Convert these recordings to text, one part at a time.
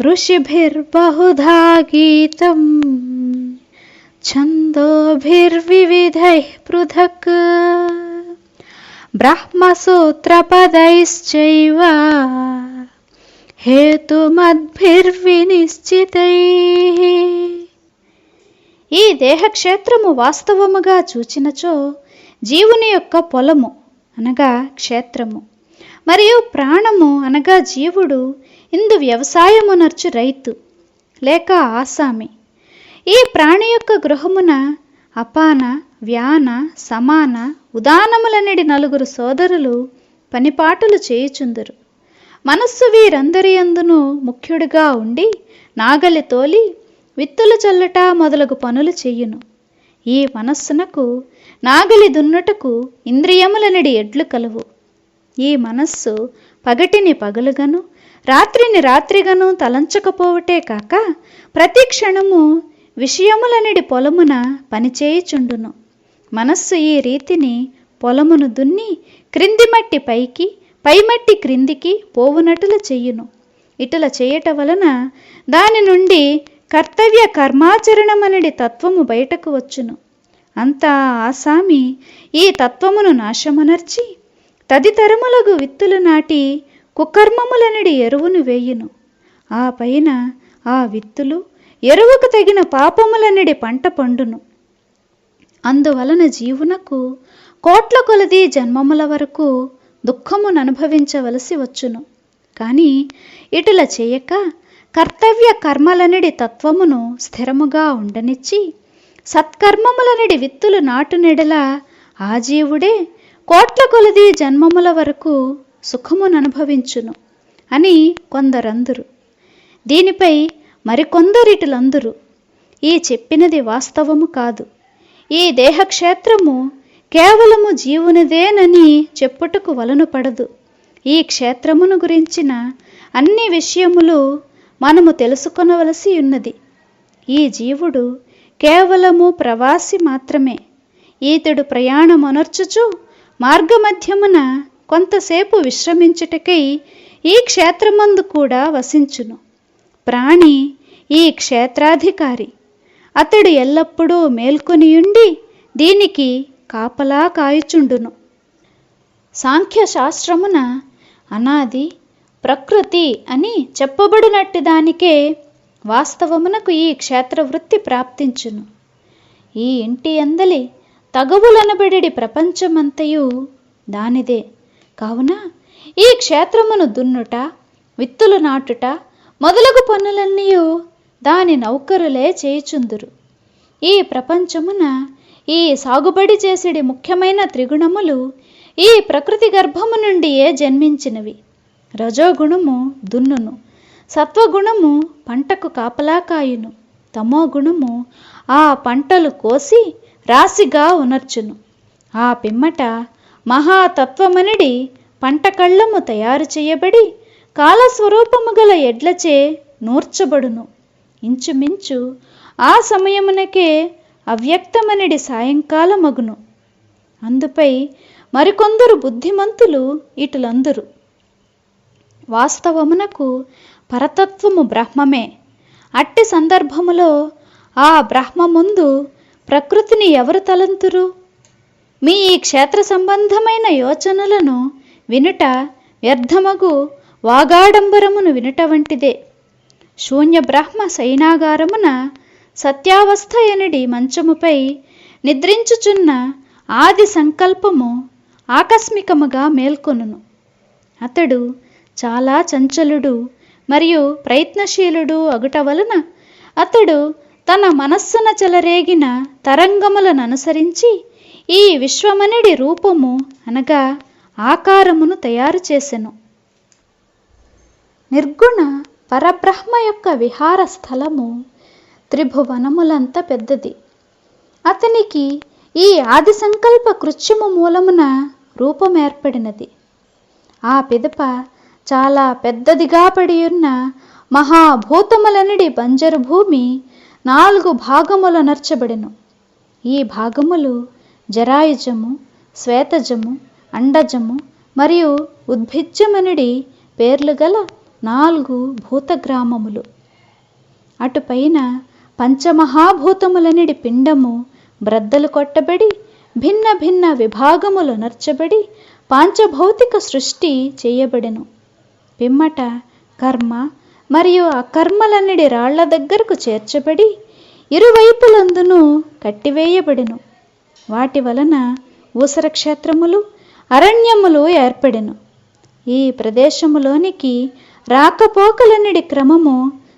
ऋषिभिर्बहुधा గీతం छन्दोभिर्विविधैः పృథక్. ब्रह्मसूत्रपदैश्चैव హేతుమద్భిర్వినిశ్చితైః. ఈ దేహక్షేత్రము వాస్తవముగా చూచినచో జీవుని యొక్క పొలము అనగా క్షేత్రము. మరియు ప్రాణము అనగా జీవుడు ఇందు వ్యవసాయమునర్చు రైతు లేక ఆసామి. ఈ ప్రాణి యొక్క గృహమున అపాన వ్యాన సమాన ఉదానములనడి నలుగురు సోదరులు పనిపాటులు చేయుచుందురు. మనస్సు వీరందరి అందును ముఖ్యుడిగా ఉండి నాగలి తోలి విత్తులు చల్లట మొదలగు పనులు చెయ్యును ఈ మనస్సునకు నాగలి దున్నుటకు ఇంద్రియములనడి ఎడ్లు కలువు. ఈ మనస్సు పగటిని పగలుగను రాత్రిని రాత్రిగను తలంచకపోవటే కాక ప్రతి క్షణము విషయములనడి పొలమున పనిచేయుచుండును. మనస్సు ఈ రీతిని పొలమును దున్ని క్రింది మట్టి పైకి పైమట్టి క్రిందికి పోవునటులు చెయ్యును ఇటుల చేయట వలన దాని నుండి కర్తవ్య కర్మాచరణమనడి తత్వము బయటకు వచ్చును. అంతా ఆసామి ఈ తత్వమును నాశమనర్చి తదితరములగు విత్తులు నాటి కుకర్మములనడి ఎరువును వేయును. ఆ పైన ఆ విత్తులు ఎరువుకు తగిన పాపములనడి పంట పండును. అందువలన జీవునకు కోట్ల కొలది జన్మముల వరకు దుఃఖమును అనుభవించవలసి వచ్చును. కానీ ఇటుల చేయక కర్తవ్య కర్మలనడి తత్వమును స్థిరముగా ఉండనిచ్చి సత్కర్మములనడి విత్తులు నాటునెడల ఆ జీవుడే కోట్ల కొలది జన్మముల వరకు సుఖమును అనుభవించును అని కొందరందరు. దీనిపై మరికొందరిటిలందరూ. ఈ చెప్పినది వాస్తవము కాదు. ఈ దేహక్షేత్రము కేవలము జీవునిదేనని చెప్పుటకు వలను పడదు. ఈ క్షేత్రమును గురించిన అన్ని విషయములు మనము తెలుసుకొనవలసి ఉన్నది. ఈ జీవుడు కేవలము ప్రవాసి మాత్రమే. ఈతడు ప్రయాణమనర్చుచు మార్గమధ్యమున కొంతసేపు విశ్రమించుటకై ఈ క్షేత్రమందు కూడా వసించును. ప్రాణి ఈ క్షేత్రాధికారి. అతడు ఎల్లప్పుడూ మేల్కొనియుండి దీనికి కాపలా కాయుచుండును. సాంఖ్యశాస్త్రమున అనాది ప్రకృతి అని చెప్పబడినట్టు దానికే వాస్తవమునకు ఈ క్షేత్రవృత్తి ప్రాప్తించును. ఈ ఇంటి అందలి తగువులనబడి ప్రపంచమంతయు దానిదే. కావున ఈ క్షేత్రమును దున్నుట విత్తులు నాటుట మొదలగు పనులన్నీ దాని నౌకరులే చేయుచుందురు. ఈ ప్రపంచమున ఈ సాగుబడి చేసిడి ముఖ్యమైన త్రిగుణములు ఈ ప్రకృతి గర్భము నుండియే జన్మించినవి? రజోగుణము దున్నును సత్వగుణము పంటకు కాపలా కాయును తమో గుణము ఆ పంటలు కోసి రాశిగా ఉనర్చును. ఆ పిమ్మట మహాతత్వమనిడి పంట కళ్ళము తయారు చేయబడి కాలస్వరూపము గల ఎడ్లచే నూర్చబడును. ఇంచుమించు ఆ సమయమునకే అవ్యక్తమనిడి సాయంకాలమగును. అందుపై మరికొందరు బుద్ధిమంతులు ఇటులందరు. వాస్తవమునకు పరతత్వము బ్రహ్మమే. అట్టి సందర్భములో ఆ బ్రహ్మ ముందు ప్రకృతిని ఎవరు తలంతురు? మీ ఈ క్షేత్ర సంబంధమైన యోచనలను వినుట వ్యర్థమగు వాగాడంబరమును వినుట వంటిదే. శూన్య బ్రహ్మ సైనాగారమున సత్యావస్థ ఎనడి మంచముపై నిద్రించుచున్న ఆది సంకల్పము ఆకస్మికముగా మేల్కొనును. అతడు చాలా చంచలుడు మరియు ప్రయత్నశీలుడు అగుట వలన అతడు తన మనస్సున చెలరేగిన తరంగములను అనుసరించి ఈ విశ్వమనిడి రూపము అనగా ఆకారమును తయారు చేసెను. నిర్గుణ పరబ్రహ్మ యొక్క విహార స్థలము త్రిభువనములంత పెద్దది. అతనికి ఈ ఆది సంకల్ప కృత్యము మూలమున రూపం ఏర్పడినది. ఆ పిదప చాలా పెద్దదిగా పడి ఉన్న మహాభూతములనడి బంజరు భూమి నాలుగు భాగముల నర్చబడెను. ఈ భాగములు జరాయుజము శ్వేతజము అండజము మరియు ఉద్భిజ్యమనుడి పేర్లు గల నాలుగు భూతగ్రామములు. అటుపైన పంచమహాభూతములనిడి పిండము బ్రద్దలు కొట్టబడి భిన్న భిన్న విభాగములు నర్చబడి పాంచభౌతిక సృష్టి చేయబడెను. పిమ్మట కర్మ మరియు అకర్మలన్నిడి రాళ్ళ దగ్గరకు చేర్చబడి ఇరువైపులందును కట్టివేయబడెను. వాటి వలన ఊసర క్షేత్రములు అరణ్యములు ఏర్పడెను. ఈ ప్రదేశములోనికి రాకపోకలన్నిడి క్రమము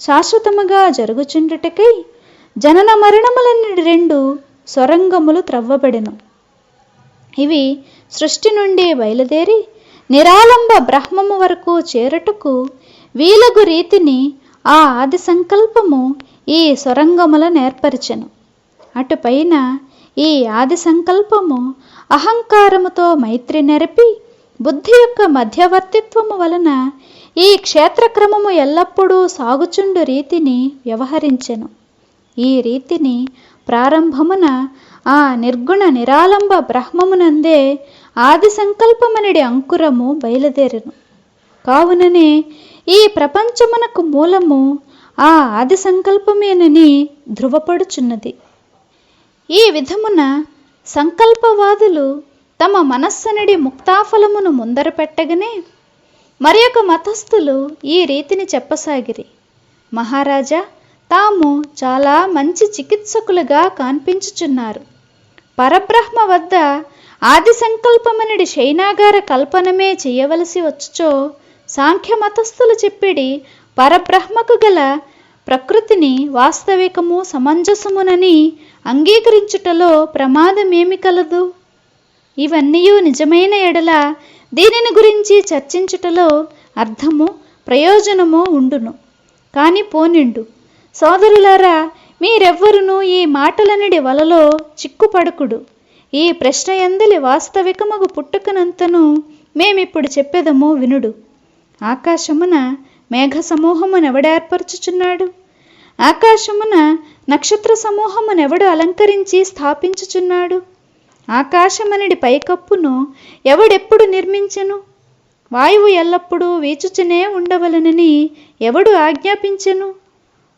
శాశ్వతముగా జరుగుచుండుటకై జనన మరణములన్నిటి రెండు సొరంగములు త్రవ్వబడెను. ఇవి సృష్టి నుండి బయలుదేరి నిరాలంబ బ్రహ్మము వరకు చేరుటకు వీలగు రీతిని ఆ ఆది సంకల్పము ఈ సొరంగముల నేర్పరిచెను అటుపైన ఈ ఆది సంకల్పము అహంకారముతో మైత్రి నెరపి బుద్ధి యొక్క మధ్యవర్తిత్వము వలన ఈ క్షేత్రక్రమము ఎల్లప్పుడూ సాగుచుండు రీతిని వ్యవహరించెను. ఈ రీతిని ప్రారంభమున ఆ నిర్గుణ నిరాలంబ బ్రహ్మమునందే ఆది సంకల్పమనడి అంకురము బయలుదేరెను. కావుననే ఈ ప్రపంచమునకు మూలము ఆ ఆది సంకల్పమేనని ధృవపడుచున్నది. ఈ విధమున సంకల్పవాదులు తమ మనస్సనడి ముక్తాఫలమును ముందర పెట్టగనే మరి ఒక మతస్థులు ఈ రీతిని చెప్పసాగిరి. మహారాజా తాము చాలా మంచి చికిత్సకులుగా కనిపించుచున్నారు. పరబ్రహ్మ వద్ద ఆది సంకల్పమనడి శైనాగార కల్పనమే చేయవలసి వచ్చుచో సాంఖ్య మతస్థులు చెప్పిడి పరబ్రహ్మకు గల ప్రకృతిని వాస్తవికము సమంజసమునని అంగీకరించుటలో ప్రమాదమేమి కలదు? ఇవన్నీ నిజమైన ఎడల దీనిని గురించి చర్చించుటలో అర్థము ప్రయోజనము ఉండును. కాని పోనిండు. సోదరులారా మీరెవ్వరును ఈ మాటలనిడి వలలో చిక్కుపడకుడు. ఈ ప్రశ్న ఎందలి వాస్తవికమగు పుట్టుకనంతను మేమిప్పుడు చెప్పేదము వినుడు. ఆకాశమున మేఘ సమూహమునెవడేర్పరచుచున్నాడు ఆకాశమున నక్షత్ర సమూహమునెవడు అలంకరించి స్థాపించుచున్నాడు? ఆకాశమనడి పైకప్పును ఎవడెప్పుడు నిర్మించెను? వాయువు ఎల్లప్పుడూ వీచుచునే ఉండవలనని ఎవడు ఆజ్ఞాపించెను?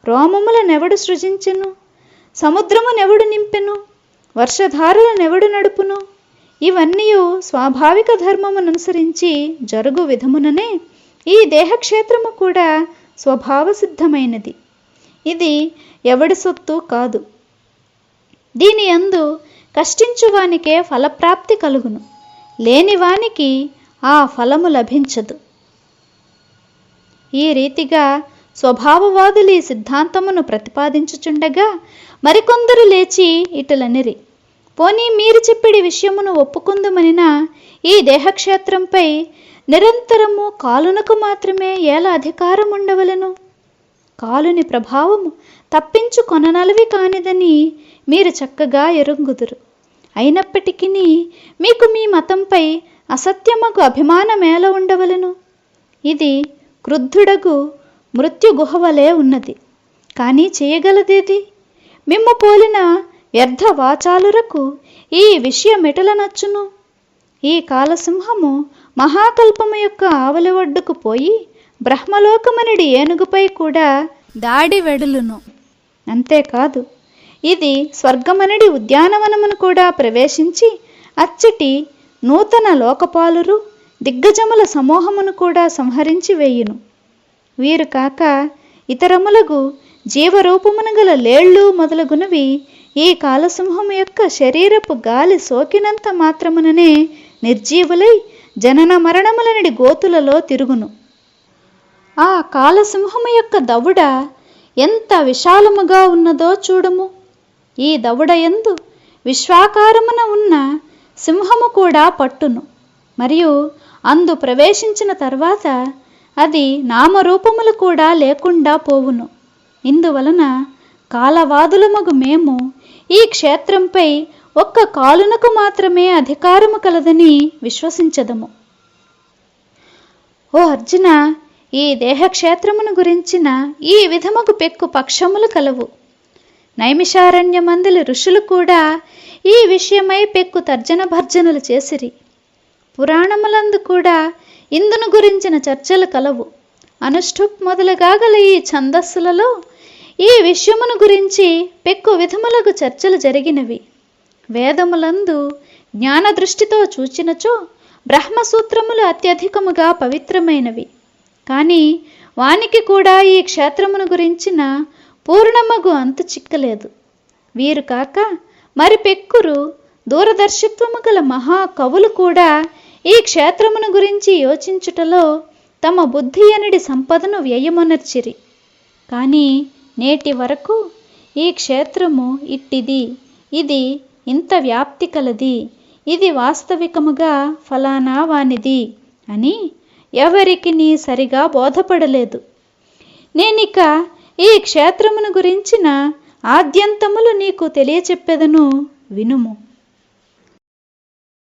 రోమములనెవడు సృజించెను? సముద్రమునెవడు నింపెను? వర్షధారులనెవడు నడుపును? ఇవన్నీ స్వాభావిక ధర్మముననుసరించి జరుగు విధముననే ఈ దేహక్షేత్రము కూడా స్వభావసిద్ధమైనది. ఇది ఎవడి సొత్తు కాదు. దీని అందు కష్టించువానికే ఫలప్రాప్తి కలుగును. లేనివానికి ఆ ఫలము లభించదు. ఈ రీతిగా స్వభావవాదులు ఈ సిద్ధాంతమును ప్రతిపాదించుచుండగా మరికొందరు లేచి ఇటులనిరి పోనీ మీరు చెప్పిడి విషయమును ఒప్పుకుందుమనిన ఈ దేహక్షేత్రంపై నిరంతరము కాలునకు మాత్రమే ఏల అధికారం ఉండవలను కాలుని ప్రభావము తప్పించు కొననలవి కానిదని మీరు చక్కగా ఎరుంగుదురు. అయినప్పటికీ మీకు మీ మతంపై అసత్యముకు అభిమానమేల ఉండవలను. ఇది క్రుద్ధుడగు మృత్యు గుహవలే ఉన్నది. కానీ చేయగలదేది? మిమ్ము పోలిన వ్యర్థ వాచాలురకు ఈ విషయమెటల నచ్చును ఈ కాలసింహము మహాకల్పము యొక్క ఆవలి ఒడ్డుకు పోయి బ్రహ్మలోకమనుడి ఏనుగుపై కూడా దాడి వెడులును. అంతేకాదు ఇది స్వర్గమనడి ఉద్యానవనమును కూడా ప్రవేశించి అచ్చటి నూతన లోకపాలురు దిగ్గజముల సమూహమును కూడా సంహరించి వేయును. వీరు కాక ఇతరములగు జీవరూపమును గల లేళ్ళు మొదలగునవి ఈ కాలసింహము యొక్క శరీరపు గాలి సోకినంత మాత్రముననే నిర్జీవులై జనన మరణములనడి గోతులలో తిరుగును. ఆ కాలసింహము యొక్క దవుడ ఎంత విశాలముగా ఉన్నదో చూడము. ఈ దవుడ ఎందు విశ్వాకారమున ఉన్న సింహము కూడా పట్టును. మరియు అందు ప్రవేశించిన తర్వాత అది నామరూపములు కూడా లేకుండా పోవును. ఇందువలన కాలవాదులమగు మేము ఈ క్షేత్రంపై ఒక్క కాలునకు మాత్రమే అధికారము కలదని విశ్వసించదము. ఓ అర్జున ఈ దేహక్షేత్రమును గురించిన ఈ విధముకు పెక్కు పక్షములు కలవు. నైమిషారణ్యమందులి ఋషులు కూడా ఈ విషయమై పెక్కు తర్జన భర్జనలు చేసిరి. పురాణములందు కూడా ఇందును గురించిన చర్చలు కలవు. అనుష్ఠుప్ మొదలుగా గల ఈ ఛందస్సులలో ఈ విషయమును గురించి పెక్కు విధములకు చర్చలు జరిగినవి. వేదములందు జ్ఞాన దృష్టితో చూచినచో బ్రహ్మసూత్రములు అత్యధికముగా పవిత్రమైనవి. కానీ వానికి కూడా ఈ క్షేత్రమును గురించిన పూర్ణమగు అంతు చిక్కలేదు. వీరు కాక మరి పెక్కురు దూరదర్శిత్వము గల మహా కవులు కూడా ఈ క్షేత్రమును గురించి యోచించుటలో తమ బుద్ధి అనడి సంపదను వ్యయమొనర్చిరి. కానీ నేటి వరకు ఈ క్షేత్రము ఇట్టిది ఇది ఇంత వ్యాప్తి కలది. ఇది వాస్తవికముగా ఫలానా వానిది అని ఎవరికి నీ సరిగా బోధపడలేదు. నేనిక ఈ క్షేత్రమును గురించిన ఆద్యంతములు నీకు తెలియచెప్పెదను వినుము.